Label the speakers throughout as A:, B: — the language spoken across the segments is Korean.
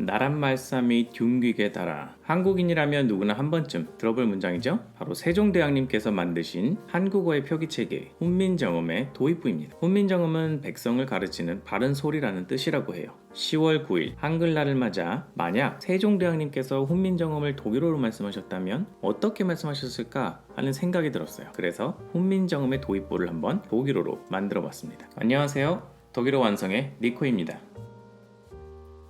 A: 나란 말씀이 둥귀게 달아 한국인이라면 누구나 한 번쯤 들어볼 문장이죠. 바로 세종대왕님께서 만드신 한국어의 표기체계 훈민정음의 도입부입니다. 훈민정음은 백성을 가르치는 바른 소리라는 뜻이라고 해요. 10월 9일 한글날을 맞아 만약 세종대왕님께서 훈민정음을 독일어로 말씀하셨다면 어떻게 말씀하셨을까 하는 생각이 들었어요. 그래서 훈민정음의 도입부를 한번 독일어로 만들어 봤습니다. 안녕하세요. 독일어 완성의 니코입니다.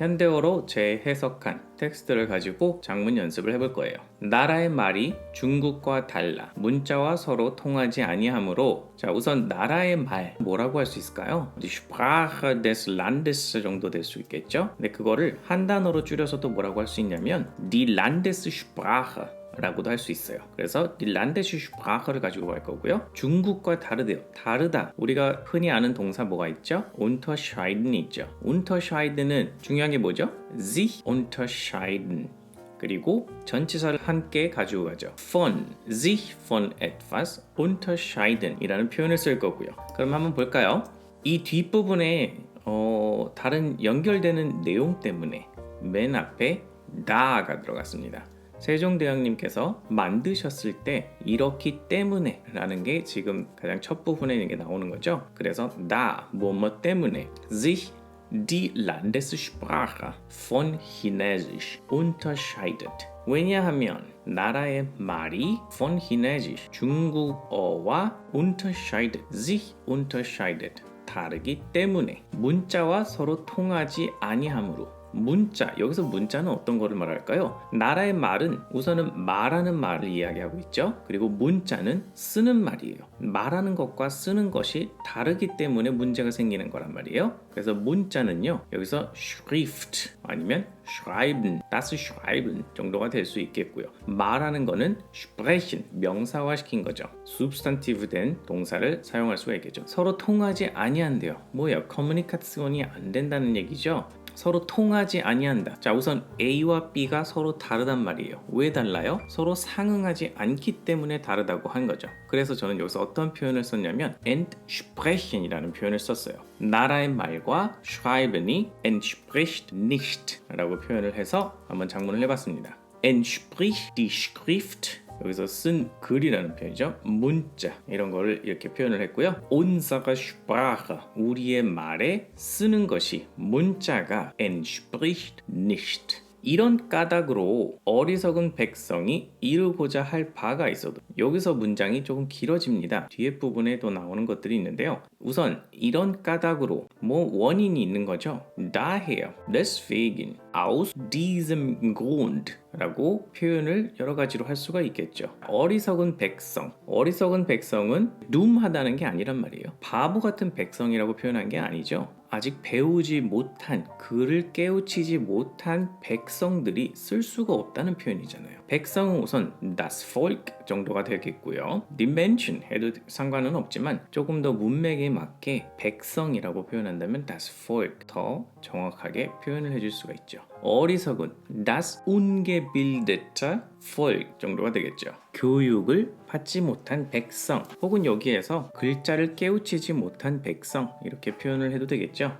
A: 현대어로 재해석한 텍스트를 가지고 장문 연습을 해볼 거예요. 나라의 말이 중국과 달라 문자와 서로 통하지 아니하므로 자 우선 나라의 말 뭐라고 할 수 있을까요? Die Sprache des Landes 정도 될 수 있겠죠? 근데 그거를 한 단어로 줄여서 또 뭐라고 할 수 있냐면 Die Landessprache 라고도 할 수 있어요. 그래서 Landesche Sprache를 가지고 갈 거고요. 중국과 다르대요. 다르다. 우리가 흔히 아는 동사 뭐가 있죠? unterscheiden 있죠. unterscheiden은 중요한 게 뭐죠? sich unterscheiden. 그리고 전치사를 함께 가지고 가죠. von, sich von etwas unterscheiden 이라는 표현을 쓸 거고요. 그럼 한번 볼까요? 이 뒷부분에 어, 다른 연결되는 내용 때문에 맨 앞에 다가 들어갔습니다. 세종대왕님께서 만드셨을 때 이렇기 때문에 라는 게 지금 가장 첫 부분에 이게 나오는 거죠. 그래서 다, 뭐뭐 때문에 sich die Landessprache von Chinesisch unterscheidet. 왜냐하면 나라의 말이 von Chinesisch 중국어와 unterscheidet, sich unterscheidet 다르기 때문에 문자와 서로 통하지 아니하므로 문자 여기서 문자는 어떤 거를 말할까요? 나라의 말은 우선은 말하는 말을 이야기하고 있죠. 그리고 문자는 쓰는 말이에요. 말하는 것과 쓰는 것이 다르기 때문에 문제가 생기는 거란 말이에요. 그래서 문자는요 여기서 schrift 아니면 schreiben, das schreiben 정도가 될 수 있겠고요. 말하는 거는 sprechen 명사화 시킨 거죠. substantive 된 동사를 사용할 수가 있겠죠. 서로 통하지 아니한대요. 뭐야? 커뮤니케이션이 안 된다는 얘기죠. 서로 통하지 아니한다. 자, 우선 A와 B가 서로 다르단 말이에요. 왜 달라요? 서로 상응하지 않기 때문에 다르다고 한 거죠. 그래서 저는 여기서 어떤 표현을 썼냐면 entsprechen이라는 표현을 썼어요. 나라의 말과 schreiben이 entspricht nicht라고 표현을 해서 한번 장문을 해봤습니다. entspricht die Schrift 여기서 쓴 글이라는 표현이죠. 문자 이런 거를 이렇게 표현을 했고요. unsere Sprache 우리의 말에 쓰는 것이 문자가 entspricht nicht. 이런 까닭으로 어리석은 백성이 이루고자 할 바가 있어도 여기서 문장이 조금 길어집니다. 뒤에 부분에도 나오는 것들이 있는데요. 우선 이런 까닭으로 뭐 원인이 있는 거죠. daher, deswegen, aus diesem Grund 라고 표현을 여러 가지로 할 수가 있겠죠. 어리석은 백성. 어리석은 백성은 둠하다는 게 아니란 말이에요. 바보 같은 백성이라고 표현한 게 아니죠. 아직 배우지 못한 글을 깨우치지 못한 백성들이 쓸 수가 없다는 표현이잖아요. 백성은 우선 das Volk 정도가 되겠고요. Dimension 해도 상관은 없지만 조금 더 문맥에 맞게 백성이라고 표현한다면 das Volk 더 정확하게 표현을 해줄 수가 있죠. 어리석은 das ungebildete Volk 정도가 되겠죠. 교육을 받지 못한 백성 혹은 여기에서 글자를 깨우치지 못한 백성 이렇게 표현을 해도 되겠죠.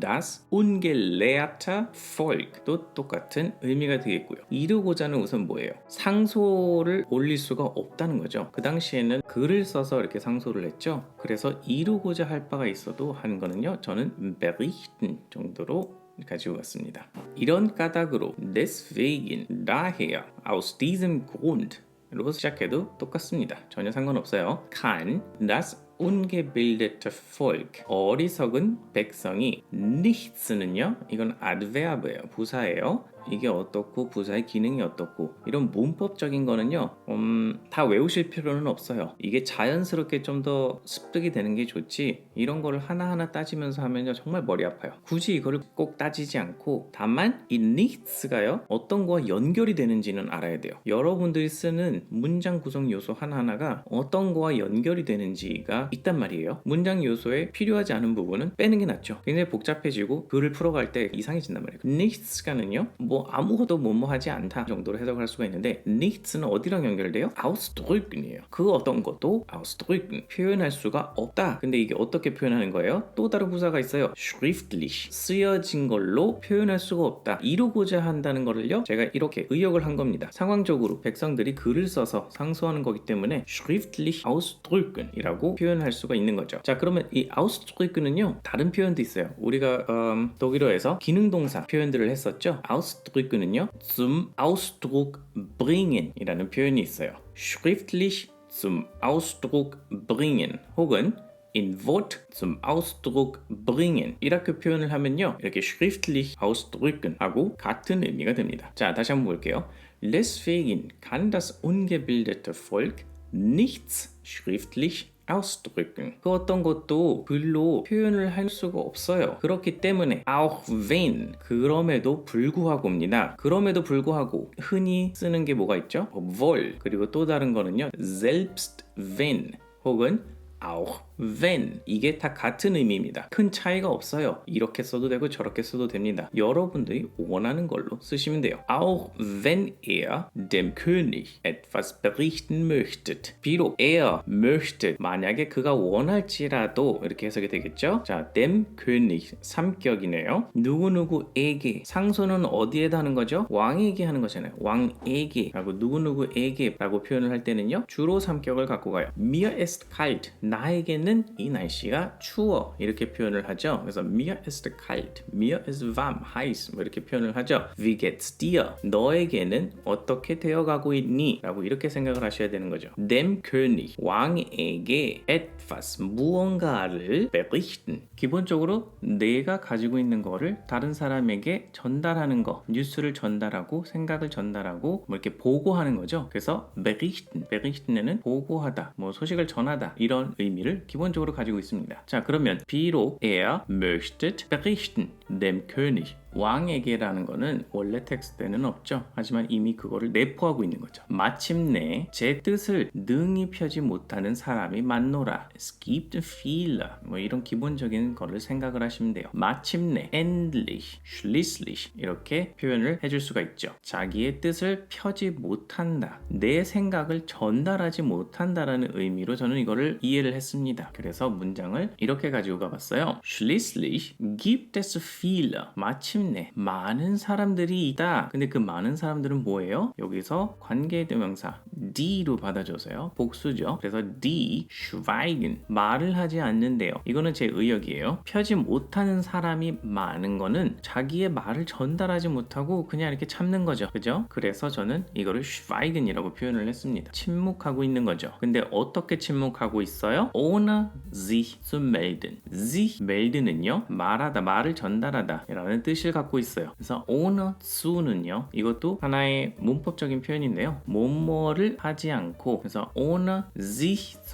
A: Das ungelehrte Volk도 똑같은 의미가 되겠고요. 이루고자는 우선 뭐예요? 상소를 올릴 수가 없다는 거죠. 그 당시에는 글을 써서 이렇게 상소를 했죠. 그래서 이루고자 할 바가 있어도 하는 거는요. 저는 berichten 정도로 가지고 갔습니다. 이런 까닭으로 deswegen, daher, aus diesem Grund 로 시작해도 똑같습니다. 전혀 상관없어요. kann das ungebildete Volk 어리석은 백성이 nichts는요 이건 adverb예요 부사예요 이게 어떻고 부사의 기능이 어떻고 이런 문법적인 거는요 음, 다 외우실 필요는 없어요. 이게 자연스럽게 좀 더 습득이 되는 게 좋지 이런 거를 하나하나 따지면서 하면요 정말 머리 아파요. 굳이 이거를 꼭 따지지 않고 다만 이 nichts가요 어떤 거와 연결이 되는지는 알아야 돼요. 여러분들이 쓰는 문장 구성 요소 하나하나가 어떤 거와 연결이 되는지가 있단 말이에요. 문장 요소에 필요하지 않은 부분은 빼는 게 낫죠. 굉장히 복잡해지고 글을 풀어갈 때 이상해진단 말이에요. nichts가는요 뭐 아무것도 뭐뭐 하지 않다 정도로 해석을 할 수가 있는데 nichts는 어디랑 연결돼요? ausdrücken이에요. 그 어떤 것도 ausdrücken 표현할 수가 없다. 근데 이게 어떻게 표현하는 거예요? 또 다른 부사가 있어요. schriftlich 쓰여진 걸로 표현할 수가 없다. 이루고자 한다는 거를요. 제가 이렇게 의역을 한 겁니다. 상황적으로 백성들이 글을 써서 상소하는 거기 때문에 schriftlich ausdrücken이라고 표현할 수가 있는 거죠. 자 그러면 이 ausdrücken은요 다른 표현도 있어요. 우리가 음, 독일어에서 기능동사 표현들을 했었죠. ausdrücken은요 zum Ausdruck bringen이라는 표현이 있어요. schriftlich zum Ausdruck bringen 혹은 in Wort zum Ausdruck bringen 이렇게 표현을 하면요 이렇게 schriftlich ausdrücken 하고 같은 의미가 됩니다 자 다시 한번 볼게요 Deswegen kann das ungebildete Volk nichts schriftlich ausdrücken. 그 어떤 것도 글로 표현을 할 수가 없어요. 그렇기 때문에 auch wenn 그럼에도 불구하고입니다. 그럼에도 불구하고 흔히 쓰는 게 뭐가 있죠? wohl 그리고 또 다른 거는요. selbst wenn 혹은 auch wenn 이게 다 같은 의미입니다. 큰 차이가 없어요. 이렇게 써도 되고 저렇게 써도 됩니다. 여러분들이 원하는 걸로 쓰시면 돼요. Auch wenn er dem König etwas berichten möchte. 비록 er möchte 만약에 그가 원할지라도 이렇게 해석이 되겠죠. 자, dem König 삼격이네요. 누구누구에게 상소는 어디에다 하는 거죠? 왕에게 하는 거잖아요. 왕에게라고 누구누구에게라고 표현을 할 때는요. 주로 삼격을 갖고 가요. Mir ist kalt. 나에게 는 이 날씨가 추워 이렇게 표현을 하죠. 그래서 mir ist kalt, mir ist warm, heiß 뭐 이렇게 표현을 하죠. Wie geht's dir? 너에게는 어떻게 되어가고 있니? 라고 이렇게 생각을 하셔야 되는 거죠. Dem König, 왕에게 etwas, 무언가를 berichten. 기본적으로 내가 가지고 있는 거를 다른 사람에게 전달하는 거, 뉴스를 전달하고 생각을 전달하고 뭐 이렇게 보고하는 거죠. 그래서 berichten, berichten에는 보고하다, 뭐 소식을 전하다 이런 의미를 기본적으로 가지고 있습니다. 자, 그러면 비록 er möchte berichten dem König 왕에게라는 거는 원래 텍스트에는 없죠. 하지만 이미 그거를 내포하고 있는 거죠. 마침내 제 뜻을 능히 펴지 못하는 사람이 많노라. Gibt viele. 뭐 이런 기본적인 거를 생각을 하시면 돼요. 마침내, endlich, schließlich 이렇게 표현을 해줄 수가 있죠. 자기의 뜻을 펴지 못한다. 내 생각을 전달하지 못한다라는 의미로 저는 이거를 이해를 했습니다. 그래서 문장을 이렇게 가지고 가봤어요. Schließlich gibt es viele. 마침 마침내 많은 사람들이 있다. 근데 그 많은 사람들은 뭐예요? 여기서 관계대명사 D로 받아줘서요. 복수죠. 그래서 D, schweigen 말을 하지 않는데요. 이거는 제 의역이에요. 펴지 못하는 사람이 많은 거는 자기의 말을 전달하지 못하고 그냥 이렇게 참는 거죠. 그죠? 그래서 저는 이거를 schweigen이라고 표현을 했습니다. 침묵하고 있는 거죠. 근데 어떻게 침묵하고 있어요? ohne sich zu melden. sich melden은요. 말하다, 말을 전달하다 라는 뜻을 갖고 있어요. 그래서 ohne zu는요. 이것도 하나의 문법적인 표현인데요. 뭐뭐를 하지 않고 그래서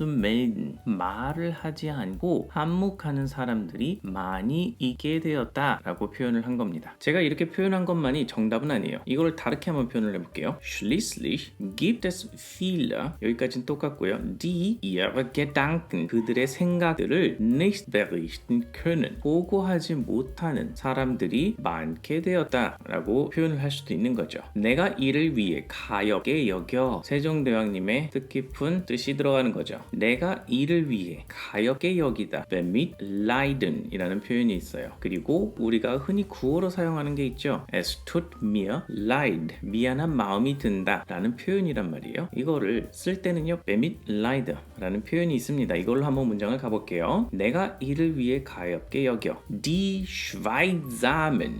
A: melden 말을 하지 않고 한묵하는 사람들이 많이 있게 되었다라고 표현을 한 겁니다. 제가 이렇게 표현한 것만이 정답은 아니에요. 이거를 다르게 한번 표현을 해볼게요. Schließlich gibt es viele 여기까지는 똑같고요. Die ihre Gedanken 그들의 생각들을 nicht berichten können 보고하지 못하는 사람들이 많게 되었다라고 표현을 할 수도 있는 거죠. 내가 이를 위해 가엽게 여겨 세종대왕님의 뜻깊은 뜻이 들어가는 거죠. 내가 이를 위해 가엽게 여기다 mit leiden이라는 표현이 있어요. 그리고 우리가 흔히 구어로 사용하는 게 있죠. Es tut mir leid 미안한 마음이 든다라는 표현이란 말이에요. 이거를 쓸 때는요, mit leide라는 표현이 있습니다. 이걸로 한번 문장을 가볼게요. 내가 이를 위해 가엽게 여겨 die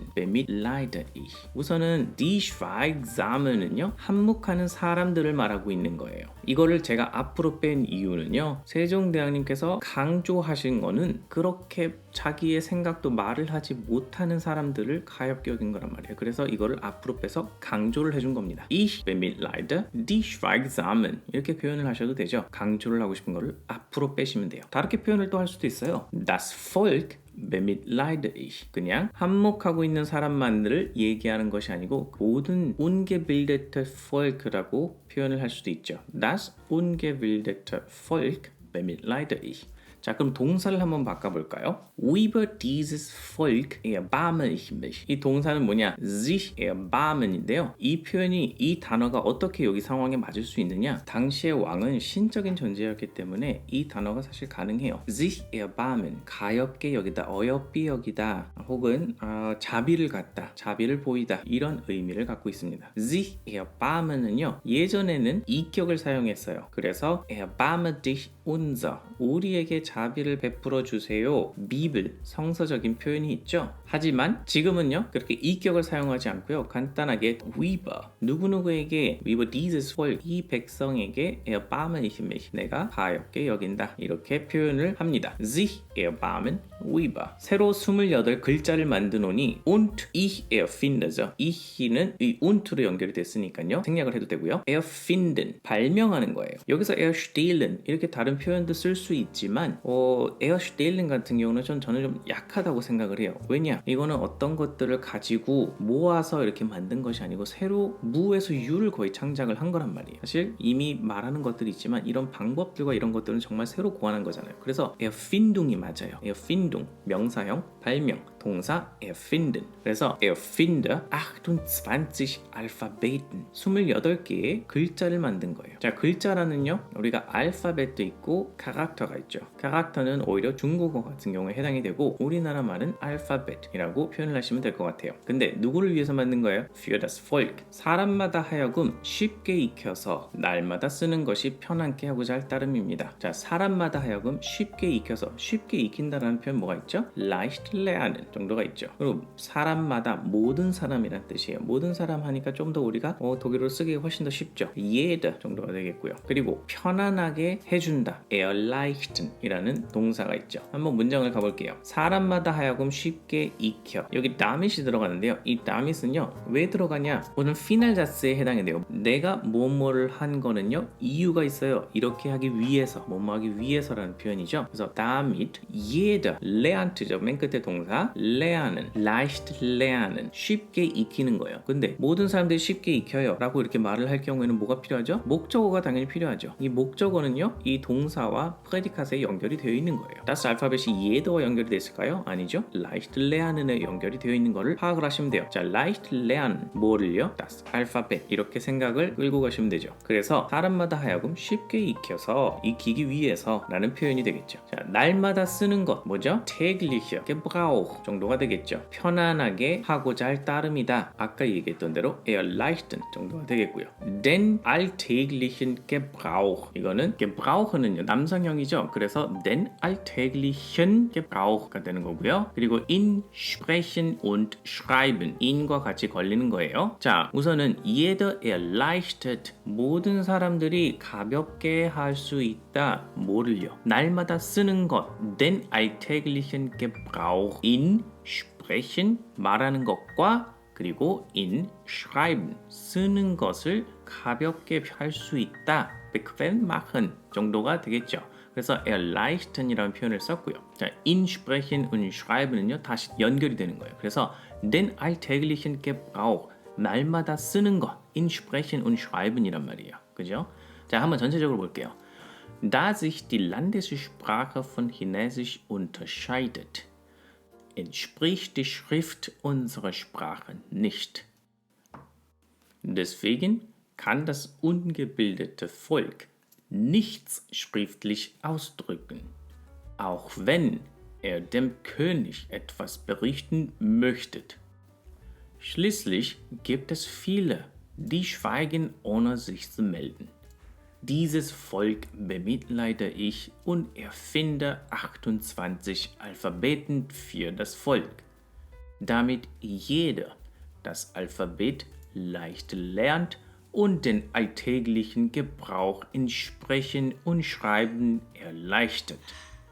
A: schweigsamen bemitleide ich. 우선은 die schweigsamen은요 한묵하는 사람들을 말하고 있는 거예요. 이거를 제가 앞으로 뺀 이유는요 세종대왕님께서 강조하신 거는 그렇게 자기의 생각도 말을 하지 못하는 사람들을 가엽게 여긴 거란 말이에요. 그래서 이거를 앞으로 빼서 강조를 해준 겁니다. Ich bemitleide die schweigsamen 이렇게 표현을 하셔도 되죠. 강조를 하고 싶은 거를 앞으로 빼시면 돼요. 다르게 표현을 또 할 수도 있어요. Das Volk bemitleide ich. 그냥 한몫하고 있는 사람만을 얘기하는 것이 아니고 모든 ungebildete Volk라고 표현을 할 수도 있죠. Das ungebildete Volk bemitleide ich. 자, 그럼 동사를 한번 바꿔볼까요? Über dieses Volk erbarme ich mich. 이 동사는 뭐냐? sich erbarmen인데요. 이 표현이 이 단어가 어떻게 여기 상황에 맞을 수 있느냐? 당시의 왕은 신적인 존재였기 때문에 이 단어가 사실 가능해요. sich erbarmen, 가엽게 여기다, 어여삐 여기다, 혹은 어, 자비를 갖다, 자비를 보이다 이런 의미를 갖고 있습니다. sich erbarmen은요 예전에는 이격을 사용했어요. 그래서 erbarme dich unser, 우리에게 자비를 베풀어 주세요. 비블 성서적인 표현이 있죠. 하지만 지금은요 그렇게 이격을 사용하지 않고요 간단하게 weber 누구누구에게 weber dieses Volk 이 백성에게 ich mich 내가 가엽게 여긴다 이렇게 표현을 합니다. sich weber 새로 28 글자를 만드노니 und ich erfinde죠. ich는 이 un트로 연결이 됐으니까요 생략을 해도 되고요. erfinden 발명하는 거예요. 여기서 erstellen 이렇게 다른 표현도 쓸 수 있지만 어, erstellen 같은 경우는 전 저는 좀 약하다고 생각을 해요. 왜냐 이거는 어떤 것들을 가지고 모아서 이렇게 만든 것이 아니고 새로 무에서 유를 거의 창작을 한 거란 말이에요. 사실 이미 말하는 것들이 있지만 이런 방법들과 이런 것들은 정말 새로 고안한 거잖아요. 그래서 erfindung이 맞아요. erfindung 명사형 발명 동사 erfinden. 그래서 erfinder 28 알파벳은 28개의 글자를 만든 거예요. 자, 글자라는요. 우리가 알파벳도 있고 카락터가 있죠. 카락터는 오히려 중국어 같은 경우에 해당이 되고 우리나라 말은 알파벳이라고 표현을 하시면 될 것 같아요. 근데 누구를 위해서 만든 거예요? Für das Volk. 사람마다 하여금 쉽게 익혀서 날마다 쓰는 것이 편하게 하고자 할 따름입니다. 자, 사람마다 하여금 쉽게 익혀서 쉽게 익힌다라는 표현 뭐가 있죠? leicht lernen 정도가 있죠. 그리고 사람마다 모든 사람이란 뜻이에요. 모든 사람 하니까 좀 더 우리가 어, 독일어로 쓰기 훨씬 더 쉽죠. jeder 정도가 되겠고요. 그리고 편안하게 해준다. erleichtern이라는 동사가 있죠. 한번 문장을 가볼게요. 사람마다 하여금 쉽게 익혀. 여기 다밋이 들어가는데요. 이 다밋은요. 왜 들어가냐? 오늘 피날 자스에 해당이 돼요. 내가 뭐뭐를 한 거는요. 이유가 있어요. 이렇게 하기 위해서, 뭐뭐 하기 위해서라는 표현이죠. 그래서 damit jeder lern트죠. 맨 끝에 동사 lernen, leicht lernen, 쉽게 익히는 거예요. 근데 모든 사람들이 쉽게 익혀요 라고 이렇게 말을 할 경우에는 뭐가 필요하죠? 목적어가 당연히 필요하죠. 이 목적어는요. 이 동사와 프레디카스에 연결이 되어 있는 거예요. das 알파벳이 jeder와 연결이 됐을까요? 아니죠. leicht lernen에 연결이 되어 있는 거를 파악을 하시면 돼요. 자, leicht lernen 뭐를요? das 알파벳 이렇게 생각을 끌고 가시면 되죠. 그래서 사람마다 하여금 쉽게 익혀서 익히기 위해서 라는 표현이 되겠죠. 자, 날마다 쓰는 것 뭐죠? täglich, gebrauch 정도가 되겠죠. 편안하게 하고자 할 따름이다. 아까 얘기했던 대로 erleichtern 정도가 되겠고요. den alltäglichen Gebrauch 이거는 Gebrauch는요 남성형이죠. 그래서 den alltäglichen Gebrauch가 되는 거고요. 그리고 in sprechen und schreiben in과 같이 걸리는 거예요. 자, 우선은 jeder erleichtert 모든 사람들이 가볍게 할 수 있다. 뭐를요? 날마다 쓰는 것 den alltäglichen Gebrauch in sprechen 말하는 것과 그리고 in schreiben 쓰는 것을 가볍게 할 수 있다. bequem machen 정도가 되겠죠. 그래서 erleichtern이라는 표현을 썼고요. 자, in sprechen und schreiben은요 다시 연결이 되는 거예요. 그래서 den alltäglichen Gebrauch 날마다 쓰는 것 in sprechen und schreiben이란 말이에요. 그죠? 자, 한번 전체적으로 볼게요. Da sich die Landessprache von Chinesisch unterscheidet, entspricht die Schrift unserer Sprache nicht. Deswegen kann das ungebildete Volk nichts schriftlich ausdrücken, auch wenn er dem König etwas berichten möchte. Schließlich gibt es viele, die schweigen, ohne sich zu melden. Dieses Volk bemitleide ich und erfinde 28 Alphabeten für das Volk, damit jeder das Alphabet leicht lernt und den alltäglichen Gebrauch in Sprechen und Schreiben erleichtert.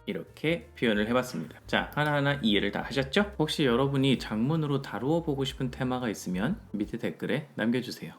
A: 이렇게 표현을 해봤습니다. 자, 하나하나 이해를 다 하셨죠? 혹시 여러분이 장문으로 다루어 보고 싶은 테마가 있으면 밑에 댓글에 남겨주세요.